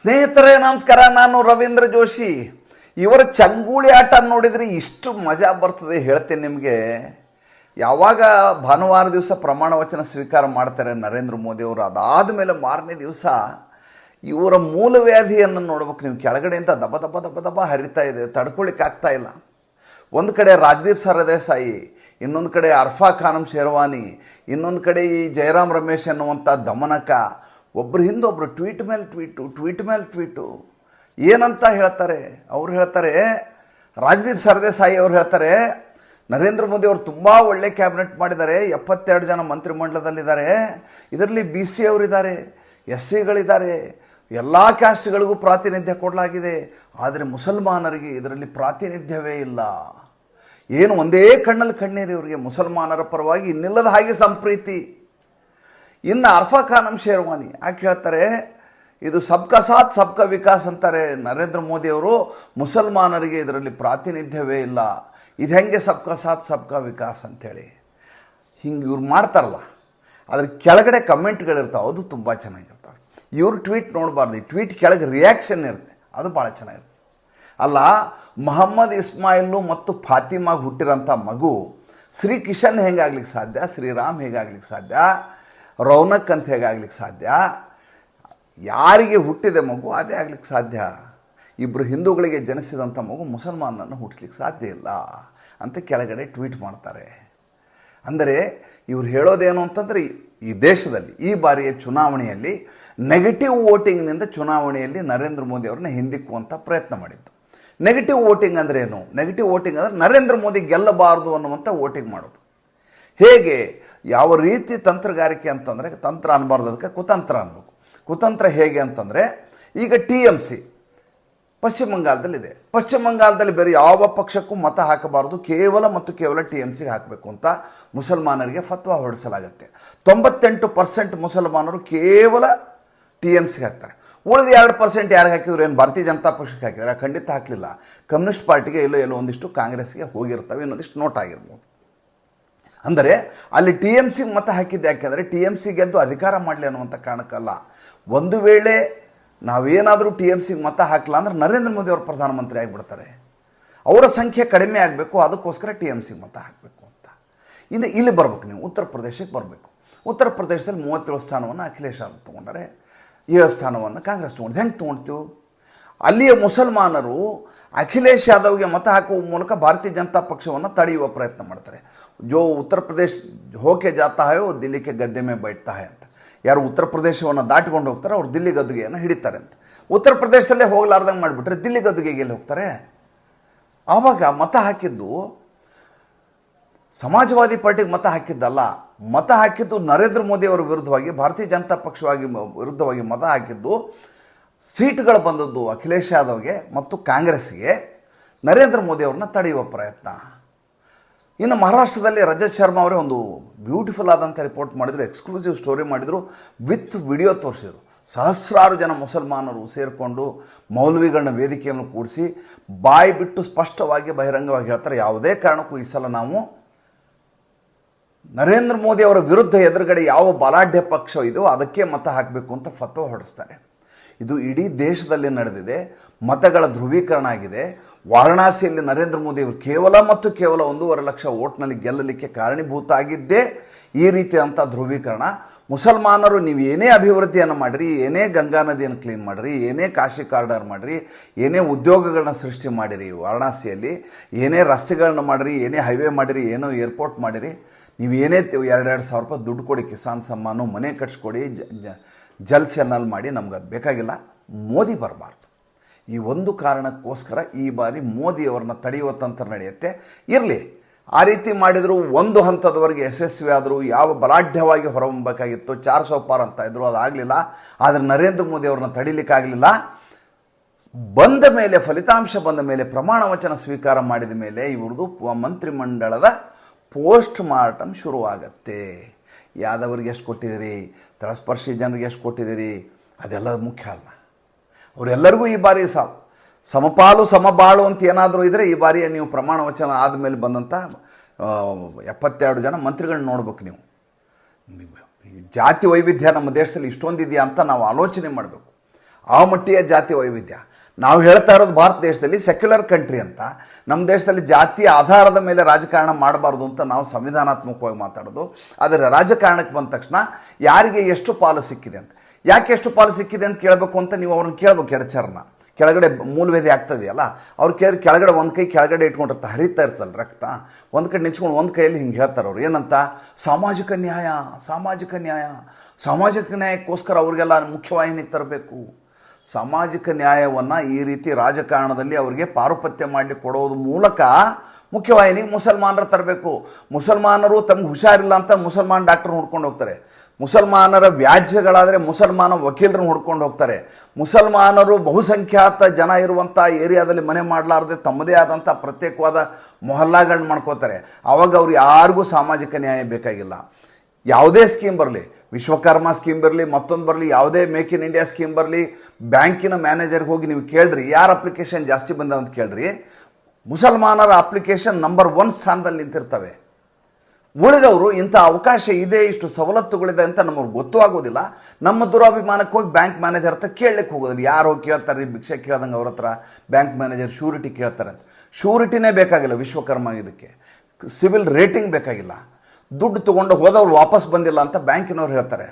ಸ್ನೇಹಿತರೇ, ನಮಸ್ಕಾರ. ನಾನು ರವೀಂದ್ರ ಜೋಶಿ. ಇವರ ಚಂಗೂಳಿ ಆಟ ನೋಡಿದರೆ ಇಷ್ಟು ಮಜಾ ಬರ್ತದೆ ಹೇಳ್ತೇನೆ ನಿಮಗೆ. ಯಾವಾಗ ಭಾನುವಾರ ದಿವಸ ಪ್ರಮಾಣ ವಚನ ಸ್ವೀಕಾರ ಮಾಡ್ತಾರೆ ನರೇಂದ್ರ ಮೋದಿ ಅವರು ಅದಾದ ಮೇಲೆ ಮಾರನೇ ದಿವಸ ಇವರ ಮೂಲ ವ್ಯಾಧಿಯನ್ನು ನೋಡ್ಬೇಕು. ನೀವು ಕೆಳಗಡೆಯಿಂದ ದಬ ದಬ ದಬ ದಬ ಹರಿತಾ ಇದೆ ತಡ್ಕೊಳ್ಳಿಕ್ಕೆ ಆಗ್ತಾ ಇಲ್ಲ. ಒಂದು ಕಡೆ ರಾಜದೀಪ್ ಸರದೇಸಾಯಿ ಇನ್ನೊಂದು ಕಡೆ ಅರ್ಫಾ ಖಾನಂ ಶೇರ್ವಾನಿ, ಇನ್ನೊಂದು ಕಡೆ ಈ ಜಯರಾಮ್ ರಮೇಶ್ ಅನ್ನುವಂಥ ದಮನಕ ಒಬ್ಬರು ಹಿಂದೊಬ್ಬರು ಟ್ವೀಟ್ ಮೇಲೆ ಟ್ವೀಟು, ಟ್ವೀಟ್ ಮೇಲೆ ಟ್ವೀಟು. ಏನಂತ ಹೇಳ್ತಾರೆ? ಅವ್ರು ಹೇಳ್ತಾರೆ, ರಾಜದೀಪ್ ಸರ್ದೇಸಾಯಿ ಅವ್ರು ಹೇಳ್ತಾರೆ, ನರೇಂದ್ರ ಮೋದಿ ಅವರು ತುಂಬ ಒಳ್ಳೆ ಕ್ಯಾಬಿನೆಟ್ ಮಾಡಿದ್ದಾರೆ, ಎಪ್ಪತ್ತೆರಡು ಜನ ಮಂತ್ರಿಮಂಡಲದಲ್ಲಿದ್ದಾರೆ. ಇದರಲ್ಲಿ ಬಿ ಸಿ ಅವರಿದ್ದಾರೆ, ಎಸ್ ಸಿಗಳಿದ್ದಾರೆ. ಎಲ್ಲ ಕ್ಯಾಸ್ಟ್ಗಳಿಗೂ ಪ್ರಾತಿನಿಧ್ಯ ಕೊಡಲಾಗಿದೆ. ಆದರೆ ಮುಸಲ್ಮಾನರಿಗೆ ಇದರಲ್ಲಿ ಪ್ರಾತಿನಿಧ್ಯವೇ ಇಲ್ಲ. ಏನು ಒಂದೇ ಕಣ್ಣಲ್ಲಿ ಕಣ್ಣೀರು ಇವರಿಗೆ ಮುಸಲ್ಮಾನರ ಪರವಾಗಿ, ಇನ್ನಿಲ್ಲದ ಹಾಗೆ ಸಂಪ್ರೀತಿ. ಇನ್ನು ಅರ್ಫಾ ಖಾನಂ ಶೇರ್ವಾನಿ. ಯಾಕೆ ಹೇಳ್ತಾರೆ? ಇದು ಸಬ್ಕಾ ಸಾಥ್ ಸಬ್ಕಾ ವಿಕಾಸ್ ಅಂತಾರೆ ನರೇಂದ್ರ ಮೋದಿಯವರು ಮುಸಲ್ಮಾನರಿಗೆ ಇದರಲ್ಲಿ ಪ್ರಾತಿನಿಧ್ಯವೇ ಇಲ್ಲ. ಇದು ಹೆಂಗೆ ಸಬ್ಕಾ ಸಾಥ್ ಸಬ್ಕಾ ವಿಕಾಸ್ ಅಂಥೇಳಿ. ಹಿಂಗೆ ಇವ್ರು ಮಾಡ್ತಾರಲ್ಲ. ಅದ್ರ ಕೆಳಗಡೆ ಕಮೆಂಟ್ಗಳಿರ್ತಾವೆ. ಅದು ತುಂಬ ಚೆನ್ನಾಗಿರ್ತಾವೆ. ಇವ್ರು ಟ್ವೀಟ್ ನೋಡಬಾರ್ದು. ಈ ಟ್ವೀಟ್ ಕೆಳಗೆ ರಿಯಾಕ್ಷನ್ ಇರುತ್ತೆ. ಅದು ಭಾಳ ಚೆನ್ನಾಗಿರುತ್ತೆ. ಅಲ್ಲ, ಮೊಹಮ್ಮದ್ ಇಸ್ಮಾಯಿಲು ಮತ್ತು ಫಾತಿಮಾಗೆ ಹುಟ್ಟಿರೋಂಥ ಮಗು ಶ್ರೀ ಕಿಶನ್ ಹೇಗಾಗ್ಲಿಕ್ಕೆ ಸಾಧ್ಯ? ಶ್ರೀರಾಮ್ ಹೇಗಾಗ್ಲಿಕ್ಕೆ ಸಾಧ್ಯ? ರೌನಕ್ ಅಂತ ಹೇಗಾಗ್ಲಿಕ್ಕೆ ಸಾಧ್ಯ? ಯಾರಿಗೆ ಹುಟ್ಟಿದೆ ಮಗು ಅದೇ ಆಗ್ಲಿಕ್ಕೆ ಸಾಧ್ಯ. ಇಬ್ಬರು ಹಿಂದೂಗಳಿಗೆ ಜನಿಸಿದಂಥ ಮಗು ಮುಸಲ್ಮಾನನ್ನು ಹುಟ್ಟಿಸ್ಲಿಕ್ಕೆ ಸಾಧ್ಯ ಇಲ್ಲ ಅಂತ ಕೆಳಗಡೆ ಟ್ವೀಟ್ ಮಾಡ್ತಾರೆ. ಅಂದರೆ ಇವ್ರು ಹೇಳೋದೇನು ಅಂತಂದರೆ ಈ ದೇಶದಲ್ಲಿ, ಈ ಬಾರಿಯ ಚುನಾವಣೆಯಲ್ಲಿ ನೆಗೆಟಿವ್ ವೋಟಿಂಗ್ನಿಂದ ಚುನಾವಣೆಯಲ್ಲಿ ನರೇಂದ್ರ ಮೋದಿ ಅವ್ರನ್ನ ಹಿಂದಿಕ್ಕುವಂಥ ಪ್ರಯತ್ನ ಮಾಡಿದ್ದು. ನೆಗೆಟಿವ್ ವೋಟಿಂಗ್ ಅಂದ್ರೇನು ನೆಗೆಟಿವ್ ವೋಟಿಂಗ್ ಅಂದರೆ ನರೇಂದ್ರ ಮೋದಿ ಗೆಲ್ಲಬಾರದು ಅನ್ನುವಂಥ ವೋಟಿಂಗ್ ಮಾಡೋದು. ಹೇಗೆ? ಯಾವ ರೀತಿ ತಂತ್ರಗಾರಿಕೆ ಅಂತಂದರೆ, ತಂತ್ರ ಅನ್ಬಾರ್ದು ಅದಕ್ಕೆ, ಕುತಂತ್ರ ಅನ್ಬೇಕು. ಕುತಂತ್ರ ಹೇಗೆ ಅಂತಂದರೆ, ಈಗ ಟಿ ಎಂ ಸಿ ಪಶ್ಚಿಮ ಬಂಗಾಲದಲ್ಲಿದೆ ಪಶ್ಚಿಮ ಬಂಗಾಲದಲ್ಲಿ ಬೇರೆ ಯಾವ ಪಕ್ಷಕ್ಕೂ ಮತ ಹಾಕಬಾರ್ದು, ಕೇವಲ ಮತ್ತು ಕೇವಲ ಟಿ ಎಂ ಸಿಗೆ ಹಾಕಬೇಕು ಅಂತ ಮುಸಲ್ಮಾನರಿಗೆ ಫತ್ವಾ ಹೊರಡಿಸಲಾಗುತ್ತೆ. ತೊಂಬತ್ತೆಂಟು ಪರ್ಸೆಂಟ್ ಮುಸಲ್ಮಾನರು ಕೇವಲ ಟಿ ಎಂ ಸಿಗೆ ಹಾಕ್ತಾರೆ. ಉಳಿದ ಎರಡು ಪರ್ಸೆಂಟ್ ಯಾರಿಗೆ ಹಾಕಿದ್ರು? ಏನು ಭಾರತೀಯ ಜನತಾ ಪಕ್ಷಕ್ಕೆ ಹಾಕಿದ್ರೆ? ಖಂಡಿತ ಹಾಕಲಿಲ್ಲ. ಕಮ್ಯುನಿಸ್ಟ್ ಪಾರ್ಟಿಗೆ ಎಲ್ಲೋ ಎಲ್ಲೋ ಒಂದಿಷ್ಟು ಕಾಂಗ್ರೆಸ್ಗೆ ಹೋಗಿರ್ತವೆ ಇನ್ನೊಂದಿಷ್ಟು ನೋಟ್ ಆಗಿರ್ಬೋದು. ಅಂದರೆ ಅಲ್ಲಿ ಟಿ ಎಂ ಸಿಗೆ ಮತ ಹಾಕಿದ್ದು ಯಾಕೆಂದರೆ ಟಿ ಎಂ ಸಿ ಗೆದ್ದು ಅಧಿಕಾರ ಮಾಡಲಿ ಅನ್ನುವಂಥ ಕಾರಣಕ್ಕಲ್ಲ. ಒಂದು ವೇಳೆ ನಾವೇನಾದರೂ ಟಿ ಎಂ ಸಿಗೆ ಮತ ಹಾಕಲ್ಲ ಅಂದ್ರೆ ನರೇಂದ್ರ ಮೋದಿ ಅವರು ಪ್ರಧಾನಮಂತ್ರಿ ಆಗಿಬಿಡ್ತಾರೆ. ಅವರ ಸಂಖ್ಯೆ ಕಡಿಮೆ ಆಗಬೇಕು, ಅದಕ್ಕೋಸ್ಕರ ಟಿ ಎಂ ಸಿಗೆ ಮತ ಹಾಕಬೇಕು ಅಂತ. ಇನ್ನು ಇಲ್ಲಿ ಬರ್ಬೇಕು ನೀವು, ಉತ್ತರ ಪ್ರದೇಶಕ್ಕೆ ಬರಬೇಕು. ಉತ್ತರ ಪ್ರದೇಶದಲ್ಲಿ ಮೂವತ್ತೇಳು ಸ್ಥಾನವನ್ನು ಅಖಿಲೇಶ್ ಯಾದವ್ ತೊಗೊಂಡರೆ. ಏಳು ಸ್ಥಾನವನ್ನು ಕಾಂಗ್ರೆಸ್ ತೊಗೊಂಡು ಹೆಂಗೆ ತೊಗೊಳ್ತೀವಿ ಅಲ್ಲಿಯ ಮುಸಲ್ಮಾನರು ಅಖಿಲೇಶ್ ಯಾದವ್ಗೆ ಮತ ಹಾಕುವ ಮೂಲಕ ಭಾರತೀಯ ಜನತಾ ಪಕ್ಷವನ್ನು ತಡೆಯುವ ಪ್ರಯತ್ನ ಮಾಡ್ತಾರೆ. ಜೋ ಉತ್ತರ ಪ್ರದೇಶ ಹೋಕೆ ಜಾತಾ ಹೋ ದಿಲ್ಲಿಗೆ ಗದ್ದೆ ಮೇ ಬೈಟ್ತಾ ಹೈ ಅಂತ ಯಾರು ಉತ್ತರ ಪ್ರದೇಶವನ್ನು ದಾಟ್ಕೊಂಡು ಹೋಗ್ತಾರೆ, ಅವ್ರು ದಿಲ್ಲಿ ಗದ್ದುಗೆಯನ್ನು ಹಿಡಿತಾರೆ ಅಂತ। ಉತ್ತರ ಪ್ರದೇಶದಲ್ಲೇ ಹೋಗ್ಲಾರ್ದಂಗೆ ಮಾಡಿಬಿಟ್ರೆ ದಿಲ್ಲಿ ಗದ್ದುಗೆಗೆ ಎಲ್ಲಿ ಹೋಗ್ತಾರೆ? ಆವಾಗ ಮತ ಹಾಕಿದ್ದು ಸಮಾಜವಾದಿ ಪಾರ್ಟಿಗೆ ಮತ ಹಾಕಿದ್ದಲ್ಲ, ಮತ ಹಾಕಿದ್ದು ನರೇಂದ್ರ ಮೋದಿ ಅವರ ವಿರುದ್ಧವಾಗಿ, ಭಾರತೀಯ ಜನತಾ ಪಕ್ಷವಾಗಿ ವಿರುದ್ಧವಾಗಿ ಮತ ಹಾಕಿದ್ದು ಸೀಟ್ಗಳು ಬಂದದ್ದು ಅಖಿಲೇಶ್ ಯಾದವ್ಗೆ ಮತ್ತು ಕಾಂಗ್ರೆಸ್ಗೆ. ನರೇಂದ್ರ ಮೋದಿ ಅವ್ರನ್ನ ತಡೆಯುವ ಪ್ರಯತ್ನ. ಇನ್ನು ಮಹಾರಾಷ್ಟ್ರದಲ್ಲಿ ರಜತ್ ಶರ್ಮಾ ಅವರೇ ಒಂದು ಬ್ಯೂಟಿಫುಲ್ ಆದಂಥ ರಿಪೋರ್ಟ್ ಮಾಡಿದರು ಎಕ್ಸ್ಕ್ಲೂಸಿವ್ ಸ್ಟೋರಿ ಮಾಡಿದರು ವಿತ್ ವಿಡಿಯೋ ತೋರಿಸಿದರು. ಸಹಸ್ರಾರು ಜನ ಮುಸಲ್ಮಾನರು ಸೇರಿಕೊಂಡು ಮೌಲ್ವಿಗಳನ್ನ ವೇದಿಕೆಯನ್ನು ಕೂಡಿಸಿ ಬಾಯಿ ಬಿಟ್ಟು ಸ್ಪಷ್ಟವಾಗಿ ಬಹಿರಂಗವಾಗಿ ಹೇಳ್ತಾರೆ. ಯಾವುದೇ ಕಾರಣಕ್ಕೂ ಈ ಸಲ ನಾವು ನರೇಂದ್ರ ಮೋದಿ ಅವರ ವಿರುದ್ಧ ಎದುರುಗಡೆ ಯಾವ ಬಲಾಢ್ಯ ಪಕ್ಷ ಇದೆಯೋ ಅದಕ್ಕೆ ಮತ ಹಾಕಬೇಕು ಅಂತ ಫತೋ ಹೊರಡಿಸ್ತಾರೆ. ಇದು ಇಡೀ ದೇಶದಲ್ಲಿ ನಡೆದಿದೆ, ಮತಗಳ ಧ್ರುವೀಕರಣ ಆಗಿದೆ. ವಾರಣಾಸಿಯಲ್ಲಿ ನರೇಂದ್ರ ಮೋದಿ ಅವರು ಕೇವಲ ಮತ್ತು ಕೇವಲ ಒಂದೂವರೆ ಲಕ್ಷ ಓಟ್ನಲ್ಲಿ ಗೆಲ್ಲಲಿಕ್ಕೆ ಕಾರಣೀಭೂತ ಆಗಿದ್ದೇ ಈ ರೀತಿಯಾದಂಥ ಧ್ರುವೀಕರಣ. ಮುಸಲ್ಮಾನರು ನೀವು ಏನೇ ಅಭಿವೃದ್ಧಿಯನ್ನು ಮಾಡಿರಿ, ಏನೇ ಗಂಗಾ ನದಿಯನ್ನು ಕ್ಲೀನ್ ಮಾಡಿರಿ, ಏನೇ ಕಾಶಿ ಕಾರ್ಡರ್ ಮಾಡಿರಿ, ಏನೇ ಉದ್ಯೋಗಗಳನ್ನ ಸೃಷ್ಟಿ ಮಾಡಿರಿ ವಾರಣಾಸಿಯಲ್ಲಿ, ಏನೇ ರಸ್ತೆಗಳನ್ನ ಮಾಡಿರಿ, ಏನೇ ಹೈವೇ ಮಾಡಿರಿ, ಏನೋ ಏರ್ಪೋರ್ಟ್ ಮಾಡಿರಿ, ನೀವು ಏನೇ ಎರಡೆರಡು ಸಾವಿರ ರೂಪಾಯಿ ದುಡ್ಡು ಕೊಡಿ ಕಿಸಾನ್ ಸಮ್ಮಾನು, ಮನೆ ಕಟ್ಸ್ಕೊಡಿ ಜ ಜಲ್ ಚಾನಲ್ ಮಾಡಿ ನಮ್ಗೆ ಅದು ಬೇಕಾಗಿಲ್ಲ. ಮೋದಿ ಬರಬಾರ್ದು. ಈ ಒಂದು ಕಾರಣಕ್ಕೋಸ್ಕರ ಈ ಬಾರಿ ಮೋದಿಯವ್ರನ್ನ ತಡೆಯುವ ತಂತ್ರ ನಡೆಯುತ್ತೆ. ಇರಲಿ, ಆ ರೀತಿ ಮಾಡಿದರೂ ಒಂದು ಹಂತದವರೆಗೆ ಯಶಸ್ವಿ ಆದರೂ, ಯಾವ ಬಲಾಢ್ಯವಾಗಿ ಹೊರಹೊಮ್ಮಬೇಕಾಗಿತ್ತು, ಚಾರ್ ಸೋಪಾರ್ ಅಂತ ಇದ್ರು ಅದಾಗಲಿಲ್ಲ ಆದರೆ ನರೇಂದ್ರ ಮೋದಿ ಅವ್ರನ್ನ ತಡಿಲಿಕ್ಕಾಗಲಿಲ್ಲ ಬಂದ ಮೇಲೆ, ಫಲಿತಾಂಶ ಬಂದ ಮೇಲೆ, ಪ್ರಮಾಣ ವಚನ ಸ್ವೀಕಾರ ಮಾಡಿದ ಮೇಲೆ ಇವ್ರದ್ದು ಮಂತ್ರಿಮಂಡಲದ ಪೋಸ್ಟ್ ಮಾರ್ಟಮ್ ಶುರುವಾಗತ್ತೆ. ಯಾದವರಿಗೆ ಎಷ್ಟು ಕೊಟ್ಟಿದ್ದೀರಿ? ತಳಸ್ಪರ್ಶಿ ಜನರಿಗೆ ಎಷ್ಟು ಕೊಟ್ಟಿದ್ದೀರಿ? ಅದೆಲ್ಲ ಮುಖ್ಯ ಅಲ್ಲ. ಅವರೆಲ್ಲರಿಗೂ ಈ ಬಾರಿ ಸಾ, ಸಮಪಾಲು ಸಮಬಾಳು ಅಂತ ಏನಾದರೂ ಇದ್ದರೆ ಈ ಬಾರಿ ನೀವು ಪ್ರಮಾಣ ವಚನ ಆದಮೇಲೆ ಬಂದಂಥ ಎಪ್ಪತ್ತೆರಡು ಜನ ಮಂತ್ರಿಗಳನ್ನ ನೋಡ್ಬೇಕು ನೀವು. ಜಾತಿ ವೈವಿಧ್ಯ ನಮ್ಮ ದೇಶದಲ್ಲಿ ಇಷ್ಟೊಂದಿದೆಯಾ ಅಂತ ನಾವು ಆಲೋಚನೆ ಮಾಡಬೇಕು. ಆ ಮಟ್ಟಿಯ ಜಾತಿ ವೈವಿಧ್ಯ. ನಾವು ಹೇಳ್ತಾ ಇರೋದು ಭಾರತ ದೇಶದಲ್ಲಿ ಸೆಕ್ಯುಲರ್ ಕಂಟ್ರಿ ಅಂತ. ನಮ್ಮ ದೇಶದಲ್ಲಿ ಜಾತಿ ಆಧಾರದ ಮೇಲೆ ರಾಜಕಾರಣ ಮಾಡಬಾರ್ದು ಅಂತ ನಾವು ಸಂವಿಧಾನಾತ್ಮಕವಾಗಿ ಮಾತಾಡೋದು. ಆದರೆ ರಾಜಕಾರಣಕ್ಕೆ ಬಂದ ತಕ್ಷಣ ಯಾರಿಗೆ ಎಷ್ಟು ಪಾಲು ಸಿಕ್ಕಿದೆ ಅಂತ. ಯಾಕೆ ಎಷ್ಟು ಪಾಲು ಸಿಕ್ಕಿದೆ ಅಂತ ಕೇಳಬೇಕು ಅಂತ ನೀವು ಅವ್ರನ್ನ ಕೇಳಬೇಕು ಎಡಚರ್ನ ಕೆಳಗಡೆ ಮೂಲವೇದಿ ಆಗ್ತದೆಯಲ್ಲ, ಅವ್ರು ಕೇಳಿ ಕೆಳಗಡೆ ಒಂದು ಕೈ ಕೆಳಗಡೆ ಇಟ್ಕೊಂಡಿರ್ತ ಹರಿತಾ ಇರ್ತಲ್ಲ ರಕ್ತ. ಒಂದು ಕಡೆ ನಿಂಚ್ಕೊಂಡು ಒಂದು ಕೈಯಲ್ಲಿ ಹಿಂಗೆ ಹೇಳ್ತಾರೆ ಅವ್ರು. ಏನಂತ? ಸಾಮಾಜಿಕ ನ್ಯಾಯ ಸಾಮಾಜಿಕ ನ್ಯಾಯ. ಸಾಮಾಜಿಕ ನ್ಯಾಯಕ್ಕೋಸ್ಕರ ಅವ್ರಿಗೆಲ್ಲ ಮುಖ್ಯವಾಹಿನಿಗೆ ತರಬೇಕು. ಸಾಮಾಜಿಕ ನ್ಯಾಯವನ್ನು ಈ ರೀತಿ ರಾಜಕಾರಣದಲ್ಲಿ ಅವರಿಗೆ ಪಾರುಪತ್ಯ ಮಾಡಿ ಕೊಡೋದು ಮೂಲಕ ಮುಖ್ಯವಾಹಿನಿಗೆ ಮುಸಲ್ಮಾನರ ತರಬೇಕು. ಮುಸಲ್ಮಾನರು ತಮ್ಗೆ ಹುಷಾರಿಲ್ಲ ಅಂತ ಮುಸಲ್ಮಾನ್ ಡಾಕ್ಟರ್ ಹುಡ್ಕೊಂಡು ಹೋಗ್ತಾರೆ. ಮುಸಲ್ಮಾನರ ವ್ಯಾಜ್ಯಗಳಾದರೆ ಮುಸಲ್ಮಾನ ವಕೀಲರನ್ನು ಹುಡ್ಕೊಂಡು ಹೋಗ್ತಾರೆ. ಮುಸಲ್ಮಾನರು ಬಹುಸಂಖ್ಯಾತ ಜನ ಇರುವಂಥ ಏರಿಯಾದಲ್ಲಿ ಮನೆ ಮಾಡಲಾರ್ದೆ ತಮ್ಮದೇ ಆದಂಥ ಪ್ರತ್ಯೇಕವಾದ ಮೊಹಲ್ಲಾಗಳನ್ನ ಮಾಡ್ಕೋತಾರೆ. ಆವಾಗ ಅವ್ರು ಯಾರಿಗೂ ಸಾಮಾಜಿಕ ನ್ಯಾಯ ಬೇಕಾಗಿಲ್ಲ. ಯಾವುದೇ ಸ್ಕೀಮ್ ಬರಲಿ ವಿಶ್ವಕರ್ಮ ಸ್ಕೀಮ್ ಬರಲಿ, ಮತ್ತೊಂದು ಬರಲಿ, ಯಾವುದೇ ಮೇಕ್ ಇನ್ ಇಂಡಿಯಾ ಸ್ಕೀಮ್ ಬರಲಿ, ಬ್ಯಾಂಕಿನ ಮ್ಯಾನೇಜರ್ಗೆ ಹೋಗಿ ನೀವು ಕೇಳ್ರಿ, ಯಾರ ಅಪ್ಲಿಕೇಶನ್ ಜಾಸ್ತಿ ಬಂದ ಅಂತ ಕೇಳ್ರಿ. ಮುಸಲ್ಮಾನರ ಅಪ್ಲಿಕೇಶನ್ ನಂಬರ್ ಒನ್ ಸ್ಥಾನದಲ್ಲಿ ನಿಂತಿರ್ತವೆ. ಉಳಿದವರು ಇಂಥ ಅವಕಾಶ ಇದೆ, ಇಷ್ಟು ಸವಲತ್ತುಗಳಿದೆ ಅಂತ ನಮಗೆ ಗೊತ್ತು ಆಗೋದಿಲ್ಲ. ನಮ್ಮ ದುರಾಭಿಮಾನಕ್ಕೆ ಹೋಗಿ ಬ್ಯಾಂಕ್ ಮ್ಯಾನೇಜರ್ ಹತ್ರ ಕೇಳಲಿಕ್ಕೆ ಹೋಗೋದಿಲ್ಲ. ಯಾರು ಹೋಗಿ ಕೇಳ್ತಾರೆ, ಭಿಕ್ಷೆ ಕೇಳ್ದಂಗೆ ಅವ್ರ ಹತ್ರ ಬ್ಯಾಂಕ್ ಮ್ಯಾನೇಜರ್ ಶೂರಿಟಿ ಕೇಳ್ತಾರೆ ಅಂತ. ಶೂರಿಟಿನೇ ಬೇಕಾಗಿಲ್ಲ ವಿಶ್ವಕರ್ಮ ಇದಕ್ಕೆ. ಸಿವಿಲ್ ರೇಟಿಂಗ್ ಬೇಕಾಗಿಲ್ಲ. ದುಡ್ಡು ತೊಗೊಂಡು ಹೋದವ್ರು ವಾಪಸ್ ಬಂದಿಲ್ಲ ಅಂತ ಬ್ಯಾಂಕಿನವ್ರು ಹೇಳ್ತಾರೆ.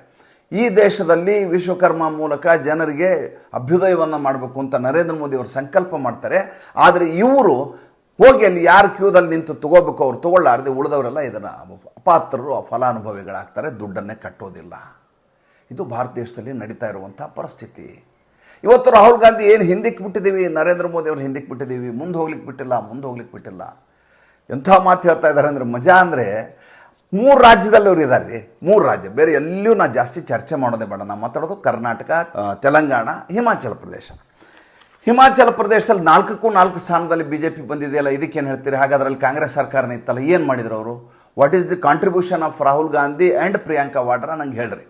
ಈ ದೇಶದಲ್ಲಿ ವಿಶ್ವಕರ್ಮ ಮೂಲಕ ಜನರಿಗೆ ಅಭ್ಯುದಯವನ್ನು ಮಾಡಬೇಕು ಅಂತ ನರೇಂದ್ರ ಮೋದಿ ಅವರು ಸಂಕಲ್ಪ ಮಾಡ್ತಾರೆ. ಆದರೆ ಇವರು ಹೋಗಿ ಅಲ್ಲಿ ಯಾರು ಕ್ಯೂದಲ್ಲಿ ನಿಂತು ತಗೋಬೇಕು ಅವ್ರು ತಗೊಳ್ಳಾರ್ದೆ ಉಳಿದವರೆಲ್ಲ ಇದನ್ನು ಅಪಾತ್ರರು, ಫಲಾನುಭವಿಗಳಾಗ್ತಾರೆ, ದುಡ್ಡನ್ನೇ ಕಟ್ಟೋದಿಲ್ಲ. ಇದು ಭಾರತ ದೇಶದಲ್ಲಿ ನಡೀತಾ ಇರುವಂಥ ಪರಿಸ್ಥಿತಿ. ಇವತ್ತು ರಾಹುಲ್ ಗಾಂಧಿ ಏನು ಹಿಂದಕ್ಕೆ ಬಿಟ್ಟಿದ್ದೀವಿ ನರೇಂದ್ರ ಮೋದಿ ಅವ್ರು ಹಿಂದಕ್ಕೆ ಬಿಟ್ಟಿದ್ದೀವಿ ಮುಂದೆ ಹೋಗ್ಲಿಕ್ಕೆ ಬಿಟ್ಟಿಲ್ಲ, ಮುಂದೆ ಹೋಗ್ಲಿಕ್ಕೆ ಬಿಟ್ಟಿಲ್ಲ. ಎಂಥ ಮಾತು ಹೇಳ್ತಾ ಇದ್ದಾರೆ ಅಂದರೆ ಮಜಾ ಅಂದರೆ ಮೂರು ರಾಜ್ಯದಲ್ಲಿ ಅವ್ರು ಇದ್ದಾರೆ ರೀ. ಮೂರು ರಾಜ್ಯ. ಬೇರೆ ಎಲ್ಲಿಯೂ ನಾ ಜಾಸ್ತಿ ಚರ್ಚೆ ಮಾಡೋದೇ ಬೇಡ. ನಾ ಮಾತಾಡೋದು ಕರ್ನಾಟಕ ತೆಲಂಗಾಣ, ಹಿಮಾಚಲ ಪ್ರದೇಶ. ಹಿಮಾಚಲ ಪ್ರದೇಶದಲ್ಲಿ ನಾಲ್ಕಕ್ಕೂ ನಾಲ್ಕು ಸ್ಥಾನದಲ್ಲಿ ಬಿ ಜೆ ಪಿ ಬಂದಿದೆಯಲ್ಲ, ಇದಕ್ಕೇನು ಹೇಳ್ತೀರಿ? ಹಾಗಾದ್ರಲ್ಲಿ ಕಾಂಗ್ರೆಸ್ ಸರ್ಕಾರನೇ ಇತ್ತಲ್ಲ, ಏನು ಮಾಡಿದ್ರು ಅವರು? What is the contribution of Rahul Gandhi and Priyanka Vadra ನಂಗೆ ಹೇಳ್ರಿ.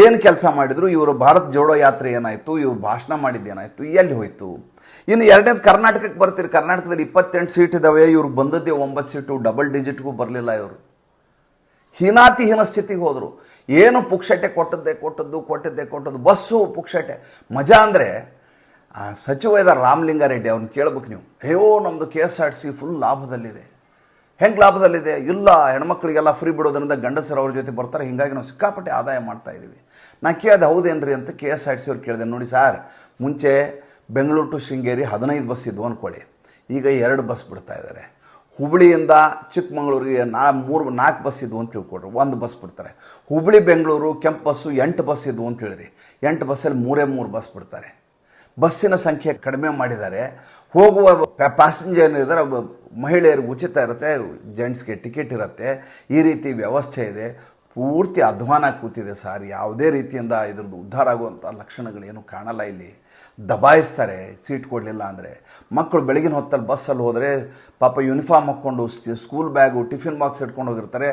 ಏನು ಕೆಲಸ ಮಾಡಿದ್ರು? ಇವರು ಭಾರತ್ ಜೋಡೋ ಯಾತ್ರೆ ಏನಾಯಿತು? ಇವರು ಭಾಷಣ ಮಾಡಿದ್ದೇನಾಯಿತು ಎಲ್ಲಿ ಹೋಯಿತು? ಇನ್ನು ಎರಡನೇದು ಕರ್ನಾಟಕಕ್ಕೆ ಬರ್ತೀರಿ. ಕರ್ನಾಟಕದಲ್ಲಿ ಇಪ್ಪತ್ತೆಂಟು ಸೀಟ್ ಇದ್ದಾವೆ ಇವ್ರು ಬಂದದ್ದೇ ಒಂಬತ್ತು ಸೀಟು ಡಬಲ್ ಡಿಜಿಟ್ಗೂ ಬರಲಿಲ್ಲ ಇವರು. ಹೀನಾತಿ ಹೀನ ಸ್ಥಿತಿಗೆ ಹೋದರು. ಏನು ಪುಕ್ಷಟೆ ಕೊಟ್ಟದ್ದೇ ಕೊಟ್ಟದ್ದು ಕೊಟ್ಟದ್ದೇ ಕೊಟ್ಟದ್ದು, ಬಸ್ಸು ಪುಕ್ಷಟೆ. ಮಜಾ ಅಂದರೆ ಸಚಿವ ಇದ್ದಾರೆ ರಾಮಲಿಂಗಾರೆಡ್ಡಿ ಅವ್ರನ್ನ ಕೇಳ್ಬೇಕು ನೀವು. ಅಯ್ಯೋ ನಮ್ಮದು K S R C full ಲಾಭದಲ್ಲಿದೆ. ಹೆಂಗೆ ಲಾಭದಲ್ಲಿದೆ? ಇಲ್ಲ, ಹೆಣ್ಮಕ್ಳಿಗೆಲ್ಲ ಫ್ರೀ ಬಿಡೋದ್ರಿಂದ ಗಂಡಸರು ಅವ್ರ ಜೊತೆ ಬರ್ತಾರೆ, ಹಿಂಗಾಗಿ ನಾವು ಸಿಕ್ಕಾಪಟ್ಟೆ ಆದಾಯ ಮಾಡ್ತಾ ಇದ್ದೀವಿ. ನಾನು ಕೇಳಿದೆ, ಹೌದೇನ್ರಿ ಅಂತ K S R T C ಅವ್ರು ಕೇಳಿದೆ, ನೋಡಿ ಸರ್, ಮುಂಚೆ ಬೆಂಗಳೂರು ಟು ಶೃಂಗೇರಿ ಹದಿನೈದು ಬಸ್ ಇದ್ವು ಅಂದ್ಕೊಳ್ಳಿ ಈಗ ಎರಡು ಬಸ್ ಬಿಡ್ತಾ ಇದ್ದಾರೆ ಹುಬ್ಳಿಯಿಂದ ಚಿಕ್ಕಮಗಳೂರಿಗೆ ನಾ, ಮೂರು, ನಾಲ್ಕು ಬಸ್ ಇದ್ವು ಅಂತ ತಿಳ್ಕೊಡ್ರಿ ಒಂದು ಬಸ್ ಬಿಡ್ತಾರೆ. ಹುಬ್ಳಿ, ಬೆಂಗಳೂರು ಕೆಂಪು ಬಸ್ಸು ಎಂಟು ಬಸ್ ಇದ್ವು ಅಂತ ಹೇಳಿರಿ. ಎಂಟು ಬಸ್ಸಲ್ಲಿ ಮೂರೇ ಮೂರು ಬಸ್ ಬಿಡ್ತಾರೆ. ಬಸ್ಸಿನ ಸಂಖ್ಯೆ ಕಡಿಮೆ ಮಾಡಿದ್ದಾರೆ. ಹೋಗುವ ಪ್ಯಾಸೆಂಜರ್ ಏನಿದ್ದಾರೆ ಮಹಿಳೆಯರಿಗೆ ಉಚಿತ ಇರುತ್ತೆ ಜೆಂಟ್ಸ್ಗೆ ಟಿಕೆಟ್ ಇರುತ್ತೆ. ಈ ರೀತಿ ವ್ಯವಸ್ಥೆ ಇದೆ. ಪೂರ್ತಿ ಅಧ್ವಾನ ಕೂತಿದೆ ಸರ್. ಯಾವುದೇ ರೀತಿಯಿಂದ ಇದ್ರದ್ದು ಉದ್ಧಾರ ಆಗುವಂಥ ಲಕ್ಷಣಗಳೇನು ಕಾಣಲ್ಲ ಇಲ್ಲಿ. ದಬಾಯಿಸ್ತಾರೆ, ಸೀಟ್ ಕೊಡಲಿಲ್ಲ ಅಂದರೆ. ಮಕ್ಕಳು ಬೆಳಗಿನ ಹೊತ್ತಲ್ಲಿ ಬಸ್ಸಲ್ಲಿ ಹೋದರೆ ಪಾಪ ಯೂನಿಫಾರ್ಮ್ ಹಾಕ್ಕೊಂಡು ಸ್ಕೂಲ್ ಬ್ಯಾಗು ಟಿಫಿನ್ ಬಾಕ್ಸ್ ಇಟ್ಕೊಂಡು ಹೋಗಿರ್ತಾರೆ.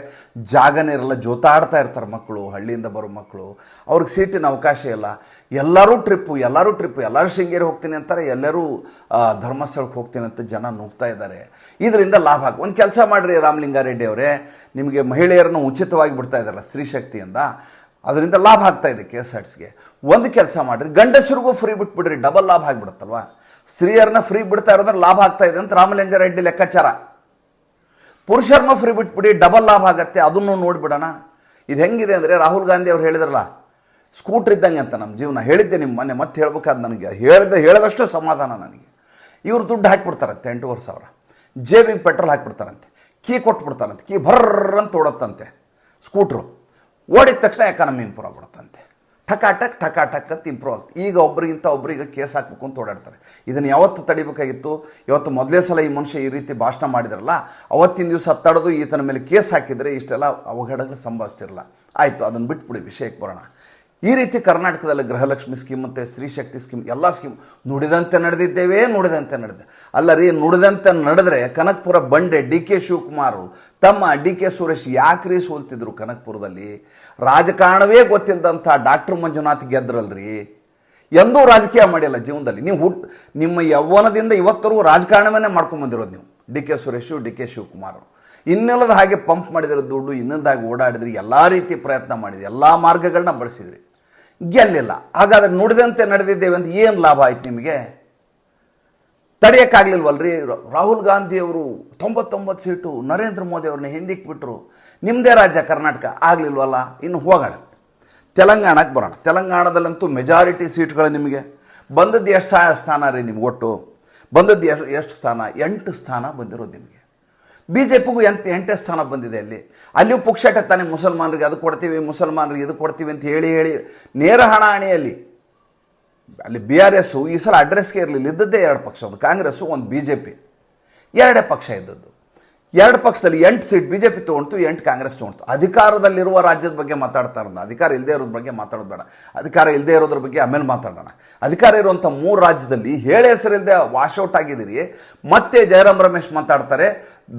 ಜಾಗನೇ ಇರಲ್ಲ, ಜೋತಾಡ್ತಾ ಇರ್ತಾರೆ ಮಕ್ಕಳು ಹಳ್ಳಿಯಿಂದ ಬರೋ ಮಕ್ಕಳು ಅವ್ರಿಗೆ ಸೀಟಿನ ಅವಕಾಶ ಇಲ್ಲ. ಎಲ್ಲರೂ ಟ್ರಿಪ್ಪು ಎಲ್ಲರೂ ಟ್ರಿಪ್ಪು ಎಲ್ಲರೂ ಶೃಂಗೇರಿ ಹೋಗ್ತೀನಿ ಅಂತಾರೆ, ಎಲ್ಲರೂ ಧರ್ಮಸ್ಥಳಕ್ಕೆ ಹೋಗ್ತೀನಿ ಅಂತ ಜನ ನುಗ್ತಾ ಇದ್ದಾರೆ. ಇದರಿಂದ ಲಾಭ ಆಗ, ಒಂದು ಕೆಲಸ ಮಾಡಿರಿ ರಾಮಲಿಂಗಾರೆಡ್ಡಿ ಅವರೇ. ನಿಮಗೆ ಮಹಿಳೆಯರನ್ನು ಉಚಿತವಾಗಿ ಬಿಡ್ತಾ ಇದ್ದಾರಲ್ಲ ಸ್ತ್ರೀಶಕ್ತಿಯಿಂದ ಅದರಿಂದ ಲಾಭ ಆಗ್ತಾ ಇದೆ ಕೆ ಎಸ್ ಆರ್ ಟಿಸ್ಗೆ ಒಂದು ಕೆಲಸ ಮಾಡಿರಿ, ಗಂಡಸರಿಗೂ ಫ್ರೀ ಬಿಟ್ಬಿಡ್ರಿ ಡಬಲ್ ಲಾಭ ಆಗಿಬಿಡುತ್ತಲ್ವಾ? ಸ್ತ್ರೀಯರನ್ನ ಫ್ರೀ ಬಿಡ್ತಾ ಇರೋದ್ರೆ ಲಾಭ ಆಗ್ತಾ ಇದೆ ಅಂತ ರಾಮಲಿಂಗಾರೆಡ್ಡಿ ಲೆಕ್ಕಾಚಾರ. ಪುರುಷರನ್ನ ಫ್ರೀ ಬಿಟ್ಬಿಡಿ ಡಬಲ್ ಲಾಭ ಆಗತ್ತೆ, ಅದನ್ನು ನೋಡಿಬಿಡೋಣ. ಇದು ಹೆಂಗಿದೆ ಅಂದರೆ ರಾಹುಲ್ ಗಾಂಧಿ ಅವ್ರು ಹೇಳಿದ್ರಲ್ಲ, ಸ್ಕೂಟ್ರ್ ಇದ್ದಂಗೆ ಅಂತ ನಮ್ಮ ಜೀವನ. ಹೇಳಿದ್ದೆ ನಿಮ್ಮ ಮೊನ್ನೆ, ಮತ್ತೆ ಹೇಳ್ಬೇಕಾದ್ ನನಗೆ. ಹೇಳಿದ ಹೇಳಿದಷ್ಟು ಸಮಾಧಾನ ನನಗೆ. ಇವ್ರು ದುಡ್ಡು ಹಾಕಿಬಿಡ್ತಾರಂತೆ, ಎಂಟೂವರೆ ಸಾವಿರ. ಜೇಬಿಗೆ ಪೆಟ್ರೋಲ್ ಹಾಕಿಬಿಡ್ತಾರಂತೆ. ಕೀ ಕೊಟ್ಬಿಡ್ತಾರಂತೆ. ಕೀ ಬರ್ರಂತ ಓಡತ್ತಂತೆ. ಸ್ಕೂಟ್ರು ಓಡಿದ ತಕ್ಷಣ ಎಕಾನಮಿ ಇಂಪ್ರೂವ್ ಆಗ್ಬಿಡುತ್ತಂತೆ. ಟಕಾಟಕ್ ಟಕಾಟಕ್ ಅಂತ ಇಂಪ್ರೂವ್ ಆಗ್ತದೆ. ಈಗ ಒಬ್ಬರಿಗಿಂತ ಒಬ್ರಿಗೆ ಕೇಸ್ ಹಾಕ್ಬೇಕು ಅಂತ ಓಡಾಡ್ತಾರೆ. ಇದನ್ನು ಯಾವತ್ತು ತಡಿಬೇಕಾಗಿತ್ತು? ಇವತ್ತು ಮೊದಲೇ ಸಲ ಈ ಮನುಷ್ಯ ಈ ರೀತಿ ಭಾಷಣ ಮಾಡಿದ್ರಲ್ಲ, ಅವತ್ತಿನ ದಿವಸ ತಡೆದು ಈತನ ಮೇಲೆ ಕೇಸ್ ಹಾಕಿದರೆ ಇಷ್ಟೆಲ್ಲ ಅವಘಡಗಳು ಸಂಭವಿಸ್ತಿರಲ್ಲ. ಆಯಿತು, ಅದನ್ನು ಬಿಟ್ಬಿಡಿ, ವಿಷಯಕ್ಕೆ ಬರೋಣ. ಈ ರೀತಿ ಕರ್ನಾಟಕದಲ್ಲಿ ಗೃಹಲಕ್ಷ್ಮಿ ಸ್ಕೀಮ್ ಮತ್ತು ಸ್ತ್ರೀ ಶಕ್ತಿ ಸ್ಕೀಮ್ ಎಲ್ಲ ಸ್ಕೀಮ್ ನುಡಿದಂತೆ ನಡೆದಿದ್ದೇವೆ, ನುಡಿದಂತೆ ನಡೆದೆ ಅಲ್ಲ ರೀ, ನುಡಿದಂತೆ ನಡೆದ್ರೆ ಕನಕಪುರ ಬಂಡೆ ಡಿ ಕೆ ಶಿವಕುಮಾರ್ ತಮ್ಮ ಡಿ ಕೆ ಸುರೇಶ್ ಯಾಕ್ರಿ ಸೋಲ್ತಿದ್ರು ಕನಕಪುರದಲ್ಲಿ? ರಾಜಕಾರಣವೇ ಗೊತ್ತಿಲ್ಲದಂಥ ಡಾಕ್ಟರ್ ಮಂಜುನಾಥ್ ಗೆದ್ರಲ್ರಿ. ಎಂದೂ ರಾಜಕೀಯ ಮಾಡಿಲ್ಲ ಜೀವನದಲ್ಲಿ. ನೀವು ಹುಟ್ಟು ನಿಮ್ಮ ಯೌವನದಿಂದ ಇವತ್ತರೂ ರಾಜಕಾರಣವನ್ನೇ ಮಾಡ್ಕೊಂಬಂದಿರೋದು ನೀವು, D K Suresh, D K Shivakumar. ಇನ್ನೆಲ್ಲದ ಹಾಗೆ ಪಂಪ್ ಮಾಡಿದಿರೋ ದುಡ್ಡು ಇನ್ನೊಂದಾಗಿ ಓಡಾಡಿದ್ರಿ ಎಲ್ಲ ರೀತಿ ಪ್ರಯತ್ನ ಮಾಡಿದ್ರಿ, ಎಲ್ಲ ಮಾರ್ಗಗಳನ್ನ ಬಳಸಿದ್ರಿ. ಗೆಲ್ಲಿಲ್ಲ. ಹಾಗಾದ್ರೆ ನುಡಿದಂತೆ ನಡೆದಿದ್ದೇವೆ ಅಂತ ಏನು ಲಾಭ ಆಯ್ತು ನಿಮಗೆ? ತಡೆಯೋಕ್ಕಾಗಲಿಲ್ವಲ್ರಿ? ರಾಹುಲ್ ಗಾಂಧಿ ಅವರು ತೊಂಬತ್ತೊಂಬತ್ತು ಸೀಟು ನರೇಂದ್ರ ಮೋದಿ ಅವ್ರನ್ನ ಹಿಂದಿಕ್ಕೆ ಬಿಟ್ಟರು ನಿಮ್ಮದೇ ರಾಜ್ಯ ಕರ್ನಾಟಕ ಆಗಲಿಲ್ವಲ್ಲ? ಇನ್ನು ಹೋಗೋಣ. ತೆಲಂಗಾಣಕ್ಕೆ ಬರೋಣ. ತೆಲಂಗಾಣದಲ್ಲಂತೂ ಮೆಜಾರಿಟಿ ಸೀಟ್ಗಳು ನಿಮಗೆ. ಬಂದದ್ದು ಎಷ್ಟು ಸ್ಥಾ- ಸ್ಥಾನ ರೀ ನಿಮ್ಗೆ ಒಟ್ಟು? ಬಂದದ್ದು ಎಷ್ಟು ಎಷ್ಟು ಸ್ಥಾನ? ಎಂಟು ಸ್ಥಾನ ಬಂದಿರೋದು ನಿಮಗೆ. ಬಿ ಜೆ ಪಿಗೂ ಎಂತ ಎಂಟೇ ಸ್ಥಾನ ಬಂದಿದೆ ಅಲ್ಲಿ. ಅಲ್ಲಿಯೂ ಪುಕ್ಷಟ ತಾನೆ ಮುಸಲ್ಮಾನರಿಗೆ ಅದು ಕೊಡ್ತೀವಿ, ಮುಸಲ್ಮಾನರಿಗೆ ಇದು ಕೊಡ್ತೀವಿ ಅಂತ ಹೇಳಿ ಹೇಳಿ ನೇರ ಹಣಾಹಣಿಯಲ್ಲಿ ಅಲ್ಲಿ ಬಿ ಆರ್ ಎಸ್ಸು ಈ ಸಲ ಅಡ್ರೆಸ್ಗೆ ಇರಲಿಲ್ಲ, ಇದ್ದದ್ದೇ ಎರಡು ಪಕ್ಷ ಒಂದು ಕಾಂಗ್ರೆಸ್ಸು, ಒಂದು ಬಿ ಜೆ ಪಿ ಎರಡೇ ಪಕ್ಷ ಇದ್ದದ್ದು. ಎರಡು ಪಕ್ಷದಲ್ಲಿ ಎಂಟು ಸೀಟ್ ಬಿ ಜೆ ಪಿ ತೊಗೊಂತು ಎಂಟು ಕಾಂಗ್ರೆಸ್ ತೊಗೊಂತು ಅಧಿಕಾರದಲ್ಲಿರುವ ರಾಜ್ಯದ ಬಗ್ಗೆ ಮಾತಾಡ್ತಾ ಇರೋದು ಅಧಿಕಾರ ಇಲ್ಲದೆ ಇರೋದ್ರ ಬಗ್ಗೆ ಮಾತಾಡೋದು ಬೇಡ. ಅಧಿಕಾರ ಇಲ್ಲದೆ ಇರೋದ್ರ ಬಗ್ಗೆ ಆಮೇಲೆ ಮಾತಾಡೋಣ. ಅಧಿಕಾರ ಇರುವಂಥ ಮೂರು ರಾಜ್ಯದಲ್ಲಿ ಹೇಳಿ ಹೆಸರಿಲ್ಲದೆ ವಾಶೌಟ್ ಆಗಿದ್ದೀರಿ. ಮತ್ತೆ ಜಯರಾಮ್ ರಮೇಶ್ ಮಾತಾಡ್ತಾರೆ,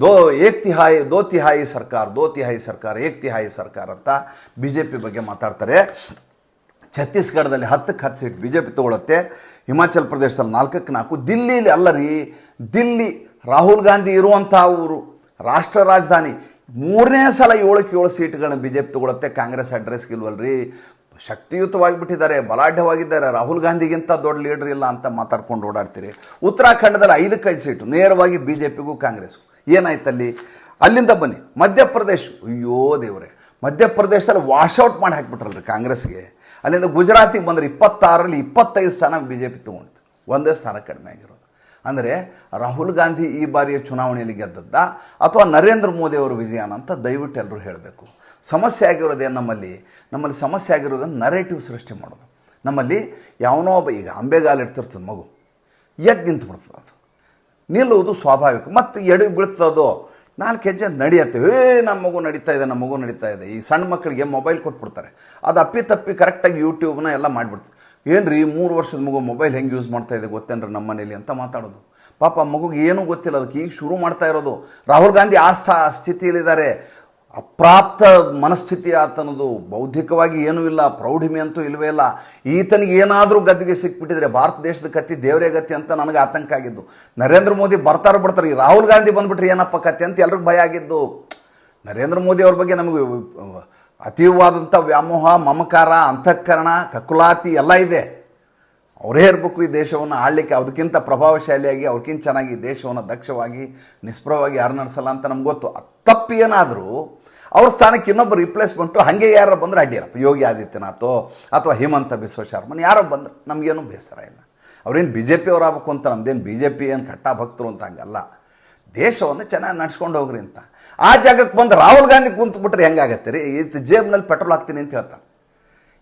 ದೋ ಏಕ್ ತಿಹಾಯಿ ದೋ ತಿಹಾಯಿ ಸರ್ಕಾರ ದೋ ತಿಹಾಯಿ ಸರ್ಕಾರ ಏಕ್ ತಿಹಾಯಿ ಸರ್ಕಾರ ಅಂತ ಬಿ ಜೆ ಪಿ ಬಗ್ಗೆ ಮಾತಾಡ್ತಾರೆ. ಛತ್ತೀಸ್ಗಢದಲ್ಲಿ ಹತ್ತಕ್ಕೆ ಹತ್ತು ಸೀಟ್ ಬಿ ಜೆ ಪಿ ತೊಗೊಳುತ್ತೆ. ಹಿಮಾಚಲ್ ಪ್ರದೇಶದಲ್ಲಿ ನಾಲ್ಕಕ್ಕೆ ನಾಲ್ಕು. ದಿಲ್ಲಿಲಿ ಅಲ್ಲ ರೀ ದಿಲ್ಲಿ ರಾಹುಲ್ ಗಾಂಧಿ ಇರುವಂಥ ಊರು. ರಾಷ್ಟ್ರ ರಾಜಧಾನಿ. ಮೂರನೇ ಸಲ ಏಳಕ್ಕೆ ಏಳು ಸೀಟ್ಗಳನ್ನ ಬಿ ಜೆ ಪಿ ತಗೊಳುತ್ತೆ, ಕಾಂಗ್ರೆಸ್ ಅಡ್ರೆಸ್ ಗೆಲ್ವಲ್ರಿ. ಶಕ್ತಿಯುತವಾಗಿ ಬಿಟ್ಟಿದ್ದಾರೆ ಬಲಾಢ್ಯವಾಗಿದ್ದಾರೆ. ರಾಹುಲ್ ಗಾಂಧಿಗಿಂತ ದೊಡ್ಡ ಲೀಡರ್ ಇಲ್ಲ ಅಂತ ಮಾತಾಡ್ಕೊಂಡು ಓಡಾಡ್ತೀರಿ. ಉತ್ತರಾಖಂಡದಲ್ಲಿ ಐದಕ್ಕೆ ಐದು ಸೀಟು, ನೇರವಾಗಿ ಬಿ ಜೆ ಪಿಗೂ ಕಾಂಗ್ರೆಸ್ಗೂ. ಏನಾಯ್ತಲ್ಲಿ? ಅಲ್ಲಿಂದ ಬನ್ನಿ. ಮಧ್ಯಪ್ರದೇಶ. ಅಯ್ಯೋ ದೇವರೇ. ಮಧ್ಯಪ್ರದೇಶದಲ್ಲಿ ವಾಶೌಟ್ ಮಾಡಿ ಹಾಕ್ಬಿಟ್ರಲ್ರಿ ಕಾಂಗ್ರೆಸ್ಗೆ. ಅಲ್ಲಿಂದ ಗುಜರಾತಿಗೆ ಬಂದರೆ ಇಪ್ಪತ್ತಾರಲ್ಲಿ ಇಪ್ಪತ್ತೈದು ಸ್ಥಾನ ಬಿ ಜೆ ಪಿ ತೊಗೊಂಡಿತು ಒಂದೇ ಸ್ಥಾನ ಕಡಿಮೆ ಆಗಿರೋದು. ಅಂದರೆ ರಾಹುಲ್ ಗಾಂಧಿ ಈ ಬಾರಿಯ ಚುನಾವಣೆಯಲ್ಲಿ ಗೆದ್ದದ್ದ ಅಥವಾ ನರೇಂದ್ರ ಮೋದಿ ಅವರು ವಿಜಯನ ಅಂತ ದಯವಿಟ್ಟು ಎಲ್ಲರೂ ಹೇಳಬೇಕು. ಸಮಸ್ಯೆ ಆಗಿರೋದೇನು ನಮ್ಮಲ್ಲಿ ನಮ್ಮಲ್ಲಿ ಸಮಸ್ಯೆ ಆಗಿರೋದನ್ನು ನರೇಟಿವ್ ಸೃಷ್ಟಿ ಮಾಡೋದು. ನಮ್ಮಲ್ಲಿ ಯಾವನೋ ಒಬ್ಬ, ಈಗ ಅಂಬೆಗಾಲು ಇಡ್ತಿರ್ತದೆ ಮಗು ಎಗ್ ನಿಂತು ಬಿಡ್ತದೆ ಅದು. ನಿಲ್ಲುವುದು ಸ್ವಾಭಾವಿಕ. ಮತ್ತು ಎಡೆ ಬೀಳ್ತದೋ ನಾಲ್ಕು ಹೆಜ್ಜೆ ನಡೆಯತ್ತೆ. ಏ, ನಮ್ಮ ಮಗು ನಡೀತಾ ಇದೆ, ನಮ್ಮ ಮಗು ನಡೀತಾ ಇದೆ. ಈ ಸಣ್ಣ ಮಕ್ಕಳಿಗೆ ಮೊಬೈಲ್ ಕೊಟ್ಬಿಡ್ತಾರೆ. ಅದು ಅಪ್ಪಿ ತಪ್ಪಿ ಕರೆಕ್ಟಾಗಿ ಯೂಟ್ಯೂಬ್ನ ಎಲ್ಲ ಮಾಡಿಬಿಡ್ತಾರೆ ಏನು ರೀ ಮೂರು ವರ್ಷದ ಮಗು ಮೊಬೈಲ್ ಹೆಂಗೆ ಯೂಸ್ ಮಾಡ್ತಾ ಇದೆ ಗೊತ್ತೇನ್ರಿ ನಮ್ಮ ಮನೇಲಿ ಅಂತ ಮಾತಾಡೋದು. ಪಾಪ ಮಗುಗೆ ಏನೂ ಗೊತ್ತಿಲ್ಲ, ಅದಕ್ಕೆ ಈಗ ಶುರು ಮಾಡ್ತಾ ಇರೋದು. ರಾಹುಲ್ ಗಾಂಧಿ ಆ ಸ್ಥಾ ಸ್ಥಿತಿಯಲ್ಲಿದ್ದಾರೆ. ಅಪ್ರಾಪ್ತ ಮನಸ್ಥಿತಿ ಆತನದು, ಬೌದ್ಧಿಕವಾಗಿ ಏನೂ ಇಲ್ಲ, ಪ್ರೌಢಿಮೆ ಅಂತೂ ಇಲ್ಲವೇ ಇಲ್ಲ. ಈತನಿಗೆ ಏನಾದರೂ ಗದ್ದಿಗೆ ಸಿಕ್ಬಿಟ್ಟಿದ್ರೆ ಭಾರತ ದೇಶದ ಕತ್ತಿ ದೇವರೇ ಗತಿ ಅಂತ ನನಗೆ ಆತಂಕ ಆಗಿದ್ದು. ನರೇಂದ್ರ ಮೋದಿ ಬರ್ತಾರೆ ಬಿಡ್ತಾರೆ ಈ ರಾಹುಲ್ ಗಾಂಧಿ ಬಂದ್ಬಿಟ್ರೆ ಏನಪ್ಪ ಕತ್ತಿ ಅಂತ ಎಲ್ರಿಗೂ ಭಯ ಆಗಿದ್ದು. ನರೇಂದ್ರ ಮೋದಿ ಅವ್ರ ಬಗ್ಗೆ ನಮಗೆ ಅತೀವವಾದಂಥ ವ್ಯಾಮೋಹ, ಮಮಕಾರ, ಅಂತಃಕರಣ, ಕಕುಲಾತಿ ಎಲ್ಲ ಇದೆ. ಅವರೇ ಇರಬೇಕು ಈ ದೇಶವನ್ನು ಆಳ್ಲಿಕ್ಕೆ. ಅದಕ್ಕಿಂತ ಪ್ರಭಾವಶಾಲಿಯಾಗಿ ಅವ್ರಿಗಿಂತ ಚೆನ್ನಾಗಿ ದೇಶವನ್ನು ದಕ್ಷವಾಗಿ, ನಿಷ್ಪ್ರಭವಾಗಿ ಯಾರು ನಡೆಸಲ್ಲ ಅಂತ ನಮ್ಗೆ ಗೊತ್ತು. ತಪ್ಪು ಏನಾದರೂ ಅವ್ರ ಸ್ಥಾನಕ್ಕೆ ಇನ್ನೊಬ್ಬರು ರಿಪ್ಲೇಸ್ಮೆಂಟು ಹಾಗೆ ಯಾರು ಬಂದರೆ ಅಡ್ಡಿರಪ್ಪ ಯೋಗಿ ಆದಿತ್ಯನಾಥೋ ಅಥವಾ ಹಿಮಂತ ಬಿಸ್ವ ಶರ್ಮನ್ ಯಾರೋ ಬಂದ್ರು ನಮಗೇನು ಬೇಸರ ಇಲ್ಲ. ಅವ್ರೇನು ಬಿ ಜೆ ಪಿ ಆಗ್ಬೇಕು ಅಂತ ನಮ್ದೇನು ಬಿ ಜೆ ಪಿ ಏನು ಕಟ್ಟ ಭಕ್ತರು ಅಂತ ಹಂಗಲ್ಲ. ದೇಶವನ್ನು ಚೆನ್ನಾಗಿ ನಡ್ಸ್ಕೊಂಡು ಹೋಗ್ರಿ ಅಂತ. ಆ ಜಾಗಕ್ಕೆ ಬಂದು ರಾಹುಲ್ ಗಾಂಧಿ ಕುಂತ್ಬಿಟ್ರೆ ಹೆಂಗಾಗತ್ತೆ ರೀ? ಇದು ಜೇಬ್ನಲ್ಲಿ ಪೆಟ್ರೋಲ್ ಹಾಕ್ತೀನಿ ಅಂತ ಹೇಳ್ತಾನೆ.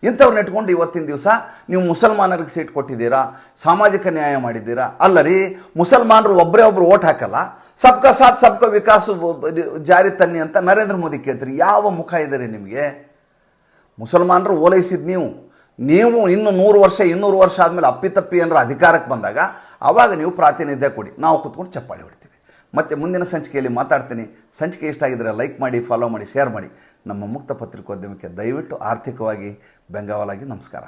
ಇಂಥವ್ರನ್ನ ಇಟ್ಕೊಂಡು ಇವತ್ತಿನ ದಿವಸ ನೀವು ಮುಸಲ್ಮಾನರಿಗೆ ಸೀಟ್ ಕೊಟ್ಟಿದ್ದೀರಾ? ಸಾಮಾಜಿಕ ನ್ಯಾಯ ಮಾಡಿದ್ದೀರಾ? ಅಲ್ಲ ರೀ, ಮುಸಲ್ಮಾನರು ಒಬ್ಬರೇ ಒಬ್ಬರು ಓಟ್ ಹಾಕಲ್ಲ? ಸಬ್ಕಾ ಸಾಥ್, ಸಬ್ಕಾ ವಿಕಾಸ ಜಾರಿ ತನ್ನಿ ಅಂತ ನರೇಂದ್ರ ಮೋದಿ ಕೇಳ್ತೀರಿ. ಯಾವ ಮುಖ ಇದೆ ರೀ ನಿಮಗೆ? ಮುಸಲ್ಮಾನರು ಓಲೈಸಿದ ನೀವು. ನೀವು ಇನ್ನು ನೂರು ವರ್ಷ, ಇನ್ನೂರು ವರ್ಷ ಆದಮೇಲೆ ಅಪ್ಪಿತಪ್ಪಿ ಏನಾರ ಅಧಿಕಾರಕ್ಕೆ ಬಂದಾಗ ಆವಾಗ ನೀವು ಪ್ರಾತಿನಿಧ್ಯ ಕೊಡಿ. ನಾವು ಕೂತ್ಕೊಂಡು ಚಪ್ಪಾಳಿ ಹೊಡ್ತೀವಿ. ಮತ್ತು ಮುಂದಿನ ಸಂಚಿಕೆಯಲ್ಲಿ ಮಾತಾಡ್ತೀನಿ. ಸಂಚಿಕೆ ಇಷ್ಟ ಆಗಿದ್ರೆ ಲೈಕ್ ಮಾಡಿ ಫಾಲೋ ಮಾಡಿ ಶೇರ್ ಮಾಡಿ. ನಮ್ಮ ಮುಕ್ತ ಪತ್ರಿಕೋದ್ಯಮಕ್ಕೆ ದಯವಿಟ್ಟು ಆರ್ಥಿಕವಾಗಿ ಬೆಂಗಾವಲಾಗಿ ನಮಸ್ಕಾರ.